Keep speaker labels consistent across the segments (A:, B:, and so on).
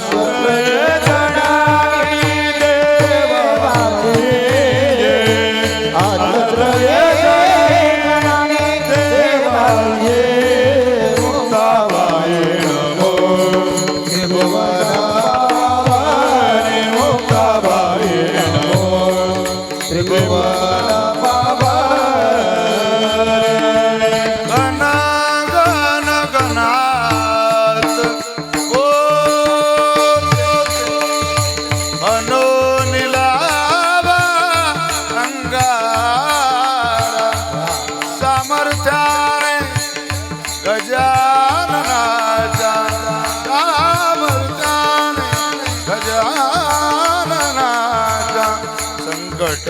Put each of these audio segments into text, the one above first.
A: Lord.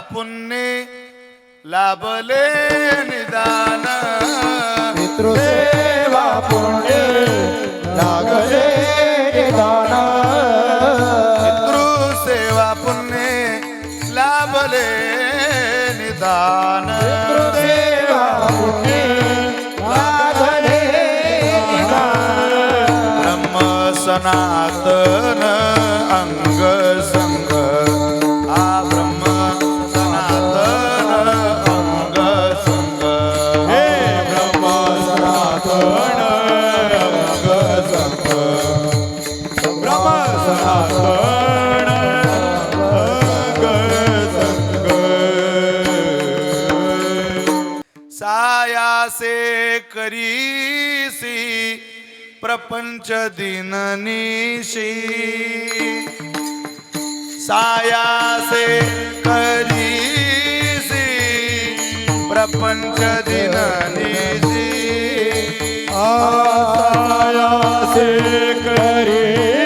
B: पुण्य लाभले निदान.
C: मित्र सेवा पुण्य लागले निदान.
B: मित्र सेवा पुण्य लाभले निदान. पितृसेवा प्रपंच दिन निशी। सायासे करी प्रपंच दिन निशी।
A: आयासे करी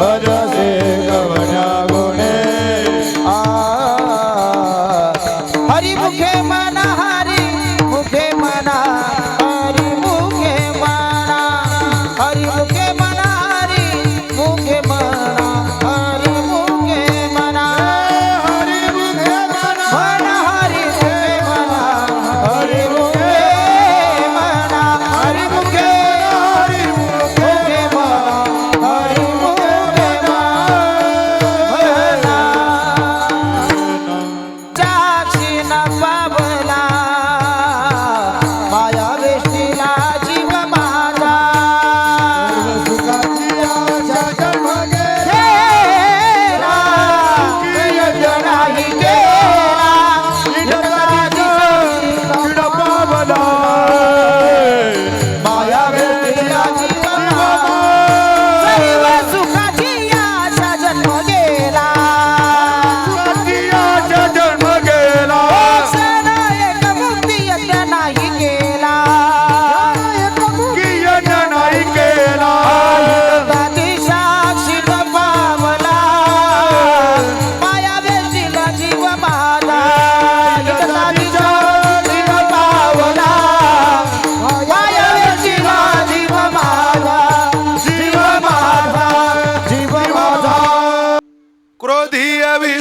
A: But Bye.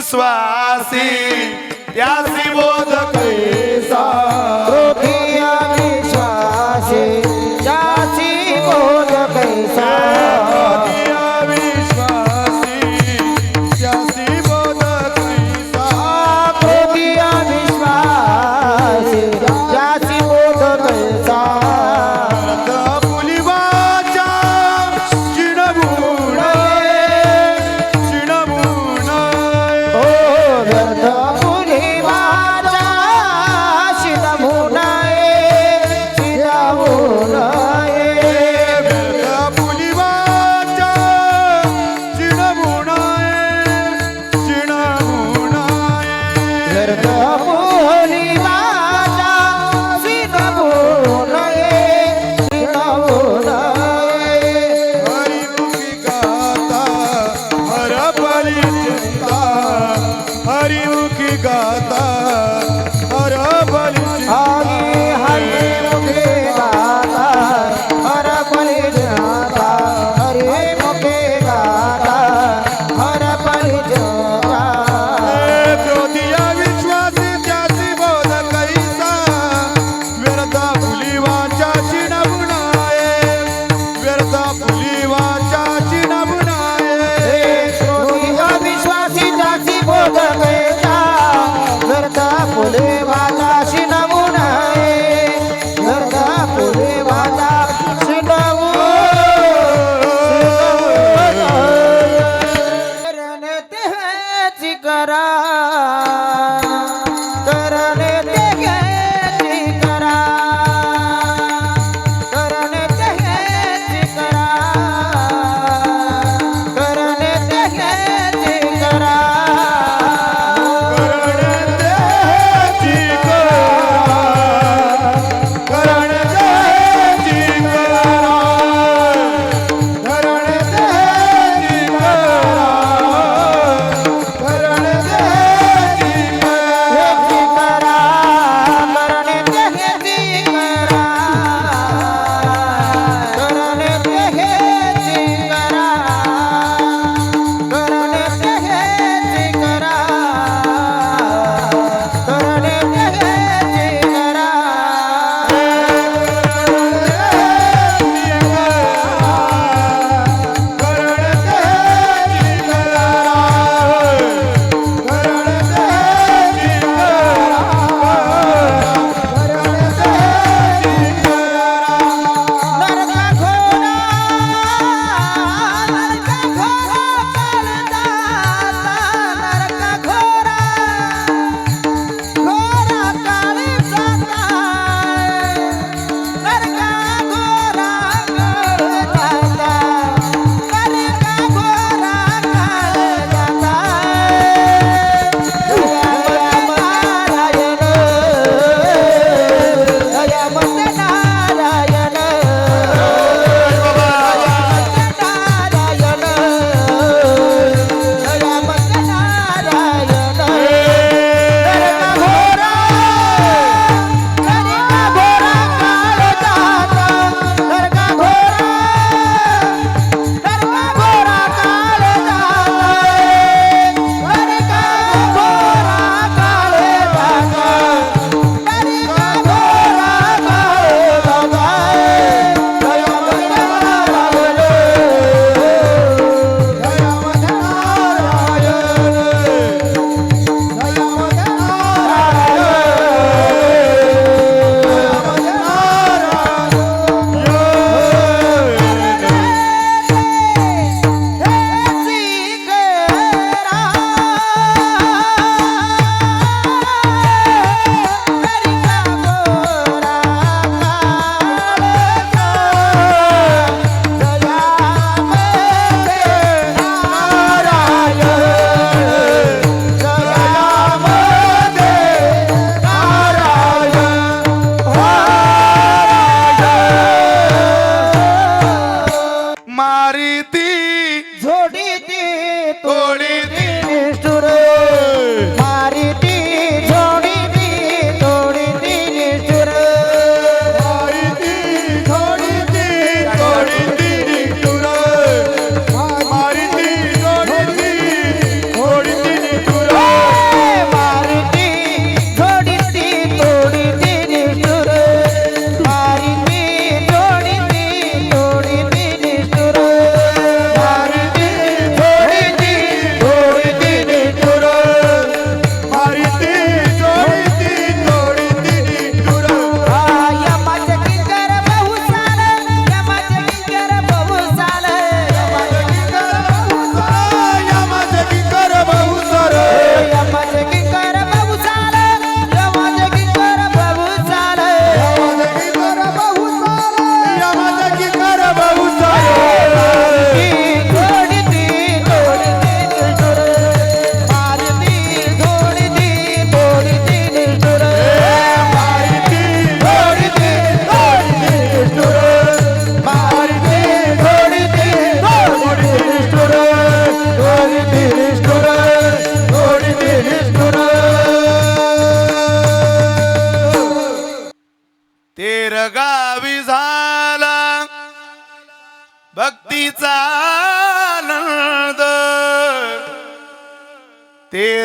B: વિશ્વાસી. ત્યાસી બોધ
C: જગત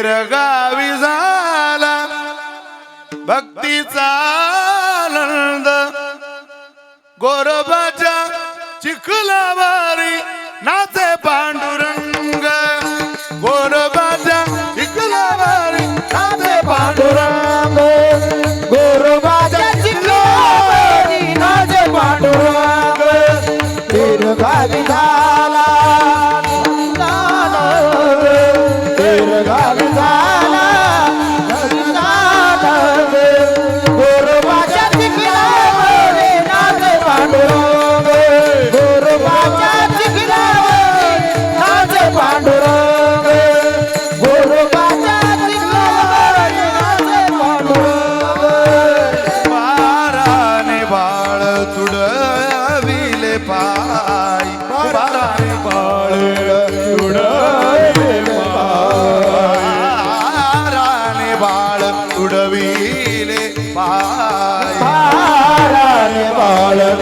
B: गावी झाला. भक्तीचा आनंद गोरबाच्या चिखलावारी नाचे पांडुरंग. गोरबाच्या चिखलावारी
C: नाचे पांडुरंग. गोरोबाच्या चिखलावारी नाचे पांडुरंग. गावी झाला.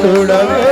C: கூடவே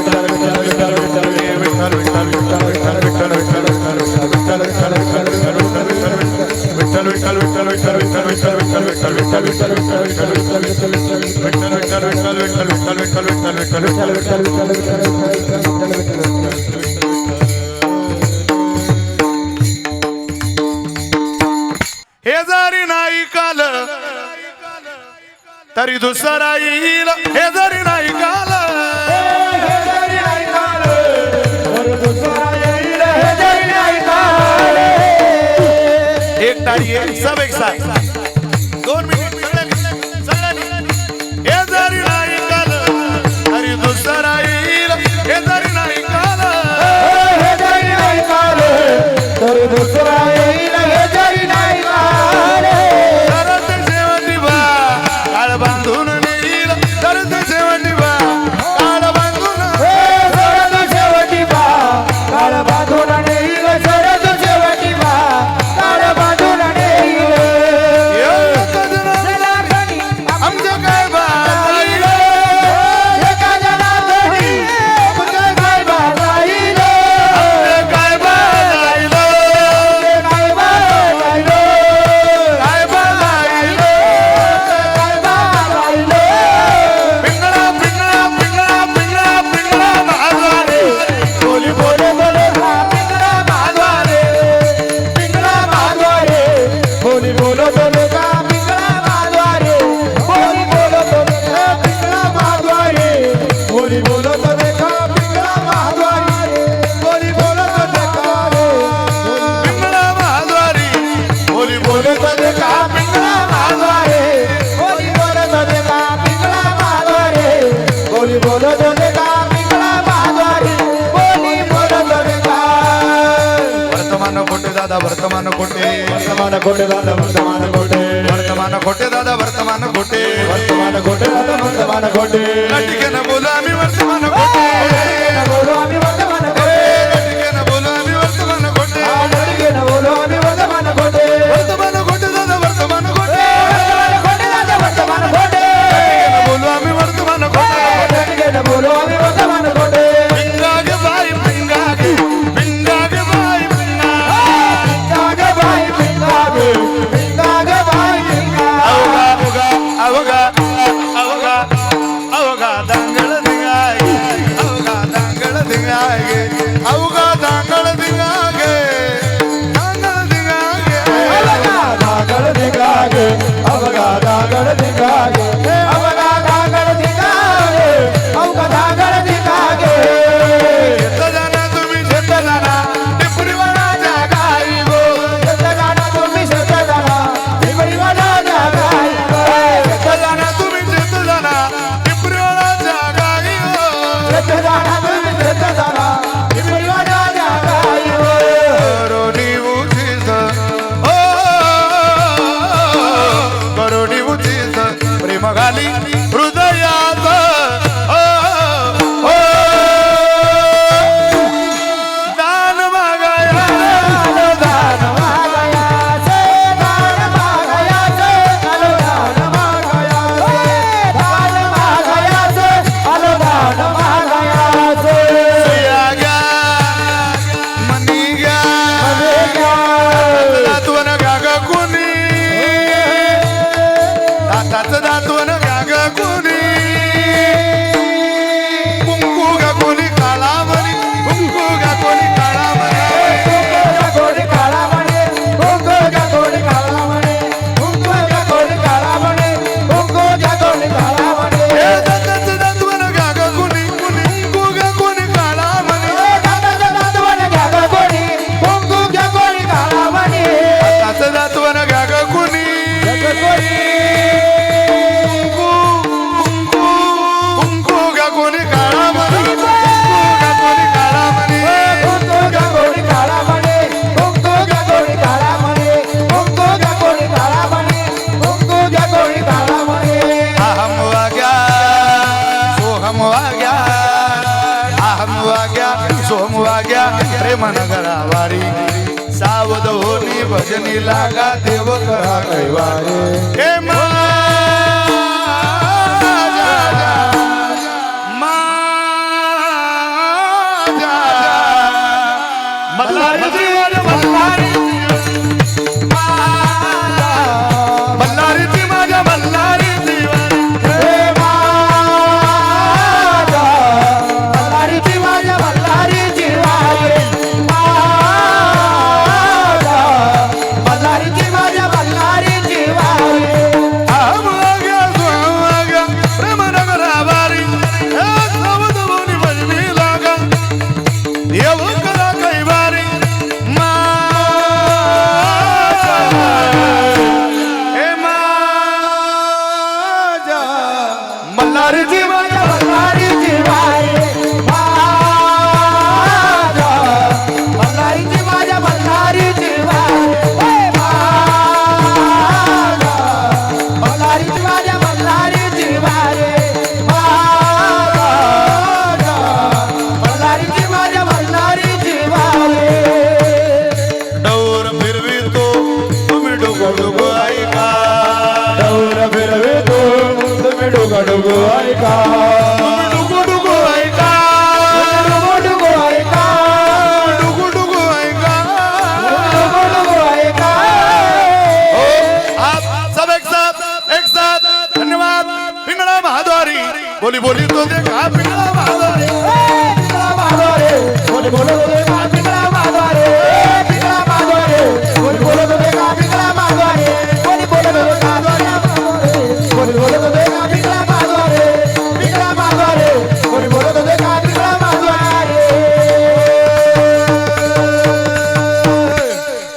B: दुसरा येईल हे जरी नाही काल.
C: दुसरा येईल हे
B: एकटा येईल ವರ್ತಮಾನ ಕೊಟ್ಟಿದಾದ ವರ್ತಮಾನ ಕೊಟ್ಟೆ ವರ್ತಮಾನ
A: ಕೊಟ್ಟಿದಾದ ವರ್ತಮಾನ ಕೊಟ್ಟೆ
B: ವರ್ತಮಾನ ಕೊಟ್ಟಿದಾದ ವರ್ತಮಾನ ಕೊಟ್ಟೆ ವರ್ತಮಾನ
C: ಕೊಟ್ಟಿದಾದ ವರ್ತಮಾನ ಕೊಟ್ಟೆ
B: ನಟಿಕನ ಗುಲಾಮಿ ವರ್ತಮಾನ ಕೊಟ್ಟೆ
C: ಗುಲಾಮಿ ವರ್ತಮಾನ ಕೊಟ್ಟೆ
B: ನಟಿಕನ ಗುಲಾಮಿ ವರ್ತಮಾನ ಕೊಟ್ಟೆ
C: ನಟಿಕನ ಗುಲಾಮಿ ವರ್ತಮಾನ ಕೊಟ್ಟೆ
B: ವರ್ತಮಾನ ಕೊಟ್ಟಿದಾದ ವರ್ತಮಾನ ಕೊಟ್ಟೆ
C: ವರ್ತಮಾನ ಕೊಟ್ಟಿದಾದ ವರ್ತಮಾನ ಕೊಟ್ಟೆ ನಟಿಕನ
B: ಗುಲಾಮಿ ವರ್ತಮಾನ ಕೊಟ್ಟೆ
C: ನಟಿಕನ ಗುಲಾಮಿ ವರ್ತಮಾನ ಕೊಟ್ಟೆ
B: Magali. प्रेमान घरावारी सावध होनी भजनी लागा देव करा कैवारी साथ एक साथ धन्यवाद. महाद्वारी बोली बोली